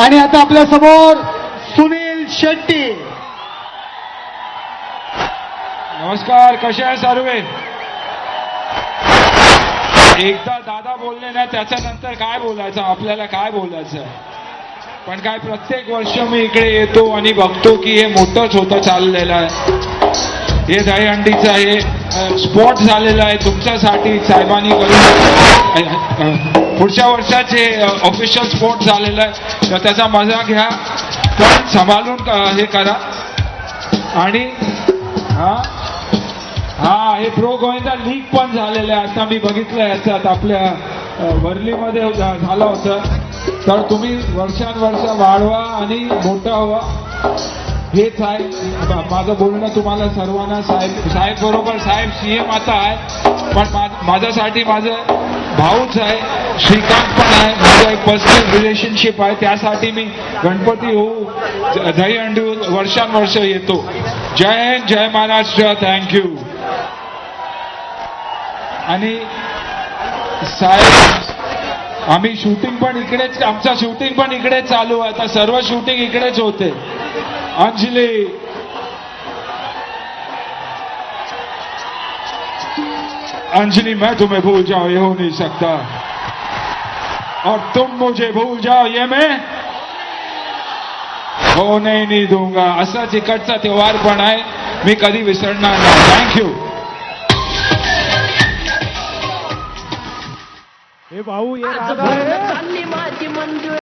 आणि आता आपल्यासमोर सुनील शेट्टी. नमस्कार कसे आहे सर्वे एकदा दादा बोलले ना त्याच्यानंतर काय बोलायचं? आपल्याला काय बोलायचं? पण काय प्रत्येक वर्ष मी इकडे येतो आणि बघतो की हे मोठंच होतं चाललेलं आहे. हे दहीहंडीचं हे स्पॉट झालेलं आहे. तुमच्यासाठी साहेबांनी करून पुढच्या वर्षाचे ऑफिशियल स्पोर्ट झालेलं आहे. तर त्याचा मजा घ्या. पण सांभाळून हे करा. आणि हा हा हे प्रो गोविंदा लीग पण झालेलं आहे. आता मी बघितलं याच्यात. आपल्या वर्लीमध्ये वरलीमध्ये झा- झालं होतं. तर तुम्ही वर्षानुवर्ष वाढवा आणि मोठा व्हा. हेच आहे. माझं बोलणं तुम्हाला सर्वांना साहेब साहेब बरोबर साहेब सी एम आता आहे. पण माझ्यासाठी माझं भाऊच आहे श्रीकांत पण आहे माझं एक पर्सनल रिलेशनशिप आहे त्यासाठी मी गणपती होऊ ज- दहीहंडी वर्षानुवर्ष येतो. जय हिंद जय महाराष्ट्र थँक्यू आणि साहेब आम्ही शूटिंग पण इकडेच आमचं शूटिंग पण इकडेच चालू आहे. आता सर्व शूटिंग इकडेच होते. अंजली अंजलि मैं तुम्हें भूल जाऊं ये हो नहीं सकता। और तुम मुझे भूल जाओ ये मैं होणे नाही दूंगा। असा चिकटचा त्योहार पण आहे मी कधी विसरणार नाही थँक्यू हे भाऊ ये राधा आहे.